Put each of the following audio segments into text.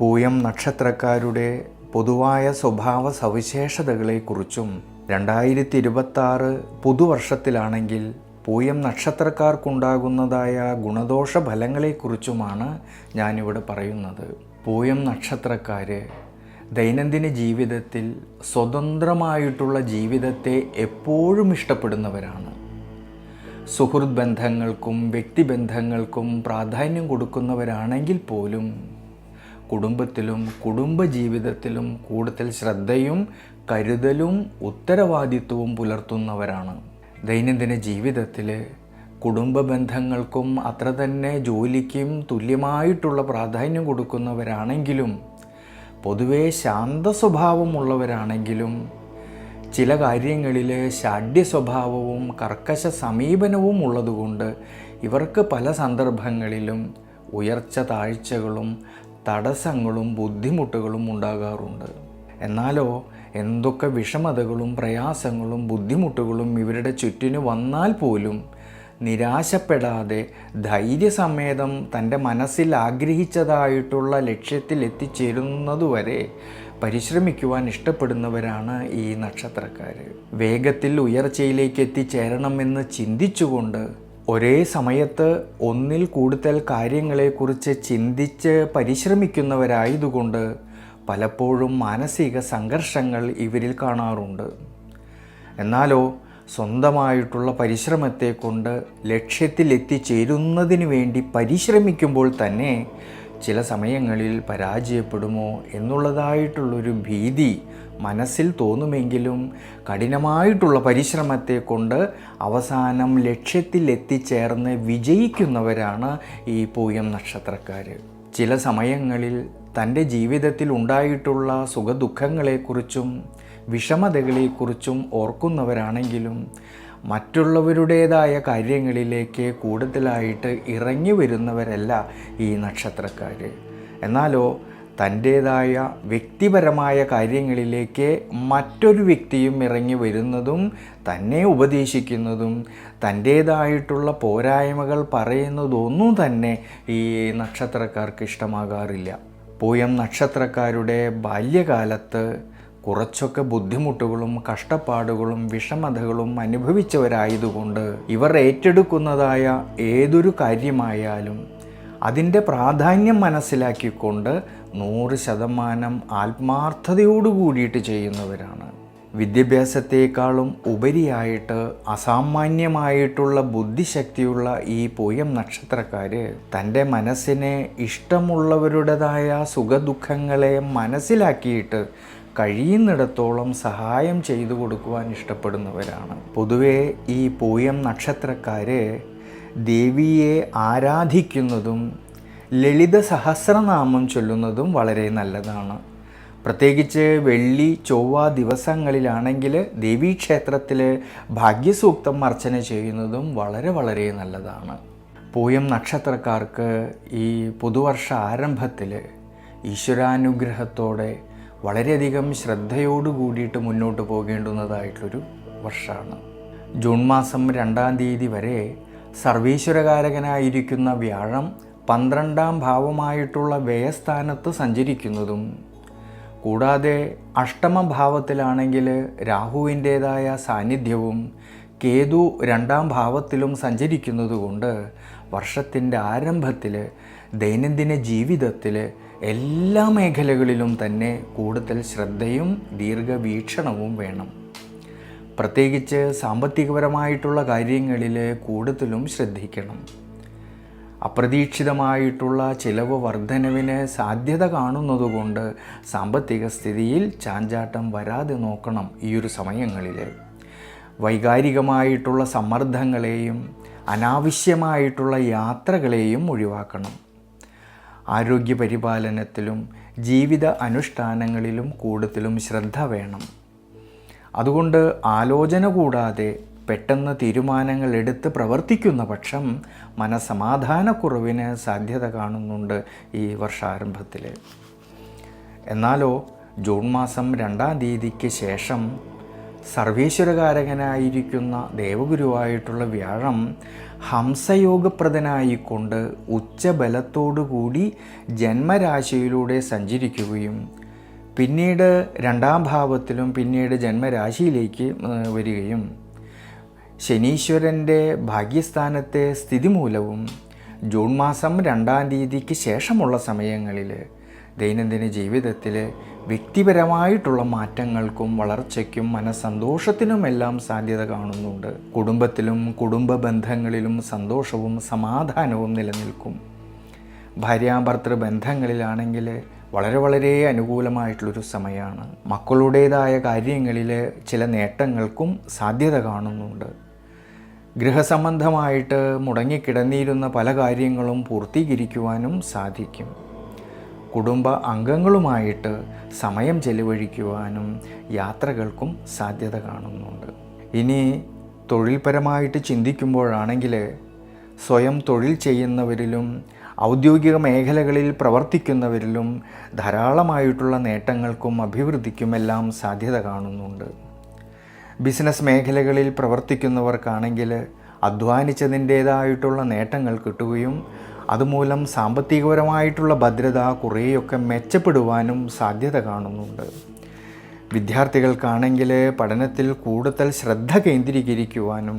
പൂയം നക്ഷത്രക്കാരുടെ പൊതുവായ സ്വഭാവ സവിശേഷതകളെക്കുറിച്ചും രണ്ടായിരത്തി ഇരുപത്താറ് പുതുവർഷത്തിലാണെങ്കിൽ പൂയം നക്ഷത്രക്കാർക്കുണ്ടാകുന്നതായ ഗുണദോഷ ഫലങ്ങളെക്കുറിച്ചുമാണ് ഞാനിവിടെ പറയുന്നത്. പൂയം നക്ഷത്രക്കാർ ദൈനംദിന ജീവിതത്തിൽ സ്വതന്ത്രമായിട്ടുള്ള ജീവിതത്തെ എപ്പോഴും ഇഷ്ടപ്പെടുന്നവരാണ്. സുഹൃത് ബന്ധങ്ങൾക്കും വ്യക്തിബന്ധങ്ങൾക്കും പ്രാധാന്യം കൊടുക്കുന്നവരാണെങ്കിൽ പോലും കുടുംബത്തിലും കുടുംബജീവിതത്തിലും കൂടുതൽ ശ്രദ്ധയും കരുതലും ഉത്തരവാദിത്വവും പുലർത്തുന്നവരാണ്. ദൈനംദിന ജീവിതത്തിൽ കുടുംബ ബന്ധങ്ങൾക്കും അത്ര തന്നെ ജോലിക്കും തുല്യമായിട്ടുള്ള പ്രാധാന്യം കൊടുക്കുന്നവരാണെങ്കിലും പൊതുവേ ശാന്ത സ്വഭാവമുള്ളവരാണെങ്കിലും ചില കാര്യങ്ങളിൽ ഷാഢ്യ സ്വഭാവവും കർക്കശ സമീപനവും ഉള്ളതുകൊണ്ട് ഇവർക്ക് പല സന്ദർഭങ്ങളിലും ഉയർച്ച താഴ്ചകളും തടസ്സങ്ങളും ബുദ്ധിമുട്ടുകളും ഉണ്ടാകാറുണ്ട്. എന്നാലോ എന്തൊക്കെ വിഷമതകളും പ്രയാസങ്ങളും ബുദ്ധിമുട്ടുകളും ഇവരുടെ ചുറ്റിന് വന്നാൽ പോലും നിരാശപ്പെടാതെ ധൈര്യസമേതം തന്റെ മനസ്സിൽ ആഗ്രഹിച്ചതായിട്ടുള്ള ലക്ഷ്യത്തിൽ എത്തിച്ചേരുന്നതുവരെ പരിശ്രമിക്കുവാൻ ഇഷ്ടപ്പെടുന്നവരാണ് ഈ നക്ഷത്രക്കാർ വേഗത്തിൽ ഉയർച്ചയിലേക്ക് എത്തിച്ചേരണമെന്ന് ചിന്തിച്ചുകൊണ്ട് ഒരേ സമയത്ത് ഒന്നിൽ കൂടുതൽ കാര്യങ്ങളെക്കുറിച്ച് ചിന്തിച്ച് പരിശ്രമിക്കുന്നവരായതുകൊണ്ട് പലപ്പോഴും മാനസിക സംഘർഷങ്ങൾ ഇവരിൽ കാണാറുണ്ട്. എന്നാലോ സ്വന്തമായിട്ടുള്ള പരിശ്രമത്തെ കൊണ്ട് ലക്ഷ്യത്തിൽ എത്തിച്ചേരുന്നതിന് വേണ്ടി പരിശ്രമിക്കുമ്പോൾ തന്നെ ചില സമയങ്ങളിൽ പരാജയപ്പെടുമോ എന്നുള്ളതായിട്ടുള്ളൊരു ഭീതി മനസ്സിൽ തോന്നുമെങ്കിലും കഠിനമായിട്ടുള്ള പരിശ്രമത്തെ കൊണ്ട് അവസാനം ലക്ഷ്യത്തിൽ എത്തിച്ചേർന്ന് വിജയിക്കുന്നവരാണ് ഈ പൂയം നക്ഷത്രക്കാർ ചില സമയങ്ങളിൽ തന്റെ ജീവിതത്തിൽ ഉണ്ടായിട്ടുള്ള സുഖദുഃഖങ്ങളെക്കുറിച്ചും വിഷമതകളെക്കുറിച്ചും ഓർക്കുന്നവരാണെങ്കിലും മറ്റുള്ളവരുടേതായ കാര്യങ്ങളിലേക്ക് കൂടുതലായിട്ട് ഇറങ്ങി വരുന്നവരല്ല ഈ നക്ഷത്രക്കാർ എന്നാലോ തന്റേതായ വ്യക്തിപരമായ കാര്യങ്ങളിലേക്ക് മറ്റൊരു വ്യക്തിയും ഇറങ്ങി വരുന്നതും തന്നെ ഉപദേശിക്കുന്നതും തന്റേതായിട്ടുള്ള പോരായ്മകൾ പറയുന്നതൊന്നും തന്നെ ഈ നക്ഷത്രക്കാർക്ക് ഇഷ്ടമാകാറില്ല. പൂയം നക്ഷത്രക്കാരുടെ ബാല്യകാലത്ത് കുറച്ചൊക്കെ ബുദ്ധിമുട്ടുകളും കഷ്ടപ്പാടുകളും വിഷമതകളും അനുഭവിച്ചവരായതുകൊണ്ട് ഇവർ ഏറ്റെടുക്കുന്നതായ ഏതൊരു കാര്യമായാലും അതിന്റെ പ്രാധാന്യം മനസ്സിലാക്കിക്കൊണ്ട് നൂറ് ശതമാനം ആത്മാർത്ഥതയോടു കൂടിയിട്ട് ചെയ്യുന്നവരാണ്. വിദ്യാഭ്യാസത്തെക്കാളും ഉപരിയായിട്ട് അസാമാന്യമായിട്ടുള്ള ബുദ്ധിശക്തിയുള്ള ഈ പൂയം നക്ഷത്രക്കാർ തന്റെ മനസ്സിനെ ഇഷ്ടമുള്ളവരുടേതായ സുഖദുഃഖങ്ങളെ മനസ്സിലാക്കിയിട്ട് കഴിയുന്നിടത്തോളം സഹായം ചെയ്തു കൊടുക്കുവാൻ ഇഷ്ടപ്പെടുന്നവരാണ്. പൊതുവേ ഈ പൂയം നക്ഷത്രക്കാർ ദേവിയെ ആരാധിക്കുന്നതും ലളിത സഹസ്രനാമം ചൊല്ലുന്നതും വളരെ നല്ലതാണ്. പ്രത്യേകിച്ച് വെള്ളി ചൊവ്വ ദിവസങ്ങളിലാണെങ്കിൽ ദേവീക്ഷേത്രത്തിൽ ഭാഗ്യസൂക്തം അർച്ചന ചെയ്യുന്നതും വളരെ വളരെ നല്ലതാണ്. പൂയം നക്ഷത്രക്കാർക്ക് ഈ പുതുവർഷ ആരംഭത്തിൽ ഈശ്വരാനുഗ്രഹത്തോടെ വളരെയധികം ശ്രദ്ധയോടു കൂടിയിട്ട് മുന്നോട്ട് പോകേണ്ടുന്നതായിട്ടുള്ളൊരു വർഷമാണ്. ജൂൺ മാസം രണ്ടാം തീയതി വരെ സർവീശ്വരകാരകനായിരിക്കുന്ന വ്യാഴം പന്ത്രണ്ടാം ഭാവമായിട്ടുള്ള വ്യയസ്ഥാനത്ത് സഞ്ചരിക്കുന്നതും കൂടാതെ അഷ്ടമഭാവത്തിലാണെങ്കിൽ രാഹുവിന്റേതായ സാന്നിധ്യവും കേതു രണ്ടാം ഭാവത്തിലും സഞ്ചരിക്കുന്നതുകൊണ്ട് വർഷത്തിന്റെ ആരംഭത്തിൽ ദൈനംദിന ജീവിതത്തിൽ എല്ലാ മേഖലകളിലും തന്നെ കൂടുതൽ ശ്രദ്ധയും ദീർഘവീക്ഷണവും വേണം. പ്രത്യേകിച്ച് സാമ്പത്തികപരമായിട്ടുള്ള കാര്യങ്ങളിൽ കൂടുതലും ശ്രദ്ധിക്കണം. അപ്രതീക്ഷിതമായിട്ടുള്ള ചിലവ് വർധനവിന് സാധ്യത കാണുന്നതുകൊണ്ട് സാമ്പത്തിക സ്ഥിതിയിൽ ചാഞ്ചാട്ടം വരാതെ നോക്കണം ഈ ഒരു സമയങ്ങളിൽ. വൈകാരികമായിട്ടുള്ള സമ്മർദ്ദങ്ങളെയും അനാവശ്യമായിട്ടുള്ള യാത്രകളെയും ഒഴിവാക്കണം. ആരോഗ്യ പരിപാലനത്തിലും ജീവിത അനുഷ്ഠാനങ്ങളിലും കൂടുതലും ശ്രദ്ധ വേണം. അതുകൊണ്ട് ആലോചന കൂടാതെ പെട്ടെന്ന് തീരുമാനങ്ങൾ എടുത്ത് പ്രവർത്തിക്കുന്ന പക്ഷം മനസമാധാനക്കുറവിന് സാധ്യത കാണുന്നുണ്ട് ഈ വർഷാരംഭത്തിൽ എന്നാലോ ജൂൺ മാസം രണ്ടാം തീയതിക്ക് ശേഷം സർവീശ്വരകാരകനായിരിക്കുന്ന ദേവഗുരുവായിട്ടുള്ള വ്യാഴം ഹംസയോഗപ്രദനായിക്കൊണ്ട് ഉച്ചബലത്തോടുകൂടി ജന്മരാശിയിലൂടെ സഞ്ചരിക്കുകയും പിന്നീട് രണ്ടാം ഭാവത്തിലും പിന്നീട് ജന്മരാശിയിലേക്ക് വരികയും ശനീശ്വരന്റെ ഭാഗ്യസ്ഥാനത്തെ സ്ഥിതി മൂലവും ജൂൺ മാസം രണ്ടാം തീയതിക്ക് ശേഷമുള്ള സമയങ്ങളിൽ ദൈനംദിന ജീവിതത്തിൽ വ്യക്തിപരമായിട്ടുള്ള മാറ്റങ്ങൾക്കും വളർച്ചയ്ക്കും മനസ്സന്തോഷത്തിനുമെല്ലാം സാധ്യത കാണുന്നുണ്ട്. കുടുംബത്തിലും കുടുംബ ബന്ധങ്ങളിലും സന്തോഷവും സമാധാനവും നിലനിൽക്കും. ഭാര്യാഭർത്തൃ ബന്ധങ്ങളിലാണെങ്കിൽ വളരെ വളരെ അനുകൂലമായിട്ടുള്ളൊരു സമയമാണ് മക്കളുടേതായ കാര്യങ്ങളിൽ ചില നേട്ടങ്ങൾക്കും സാധ്യത കാണുന്നുണ്ട്. ഗൃഹസംബന്ധമായിട്ട് മുടങ്ങിക്കിടന്നിരുന്ന പല കാര്യങ്ങളും പൂർത്തീകരിക്കുവാനും സാധിക്കും. കുടുംബ അംഗങ്ങളുമായിട്ട് സമയം ചെലവഴിക്കുവാനും യാത്രകൾക്കും സാധ്യത കാണുന്നുണ്ട്. ഇനി തൊഴിൽപരമായിട്ട് ചിന്തിക്കുമ്പോഴാണെങ്കിൽ സ്വയം തൊഴിൽ ചെയ്യുന്നവരിലും ഔദ്യോഗിക മേഖലകളിൽ പ്രവർത്തിക്കുന്നവരിലും ധാരാളമായിട്ടുള്ള നേട്ടങ്ങൾക്കും അഭിവൃദ്ധിക്കുമെല്ലാം സാധ്യത കാണുന്നുണ്ട്. ബിസിനസ് മേഖലകളിൽ പ്രവർത്തിക്കുന്നവർക്കാണെങ്കിൽ അധ്വാനിച്ചതിന്റേതായിട്ടുള്ള നേട്ടങ്ങൾ കിട്ടുകയും അതുമൂലം സാമ്പത്തികപരമായിട്ടുള്ള ഭദ്രത കുറേയൊക്കെ മെച്ചപ്പെടുവാനും സാധ്യത കാണുന്നുണ്ട്. വിദ്യാർത്ഥികൾക്കാണെങ്കിൽ പഠനത്തിൽ കൂടുതൽ ശ്രദ്ധ കേന്ദ്രീകരിക്കുവാനും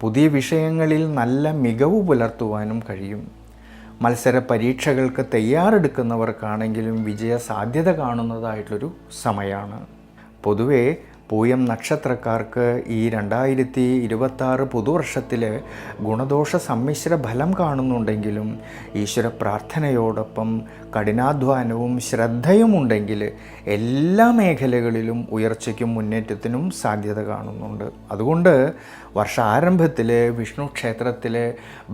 പുതിയ വിഷയങ്ങളിൽ നല്ല മികവ് പുലർത്തുവാനും കഴിയും. മത്സര പരീക്ഷകൾക്ക് തയ്യാറെടുക്കുന്നവർക്കാണെങ്കിലും വിജയ സാധ്യത കാണുന്നതായിട്ടുള്ളൊരു സമയമാണ് പൊതുവേ പൂയം നക്ഷത്രക്കാർക്ക് ഈ രണ്ടായിരത്തി ഇരുപത്താറ് പുതുവർഷത്തിൽ ഗുണദോഷ സമ്മിശ്ര ഫലം കാണുന്നുണ്ടെങ്കിലും ഈശ്വര പ്രാർത്ഥനയോടൊപ്പം കഠിനാധ്വാനവും ശ്രദ്ധയും ഉണ്ടെങ്കിൽ എല്ലാ മേഖലകളിലും ഉയർച്ചയ്ക്കും മുന്നേറ്റത്തിനും സാധ്യത കാണുന്നുണ്ട്. അതുകൊണ്ട് വർഷാരംഭത്തിൽ വിഷ്ണു ക്ഷേത്രത്തിൽ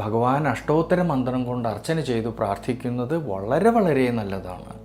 ഭഗവാൻ അഷ്ടോത്തര മന്ത്രം കൊണ്ട് അർച്ചന ചെയ്തു പ്രാർത്ഥിക്കുന്നത് വളരെ വളരെ നല്ലതാണ്.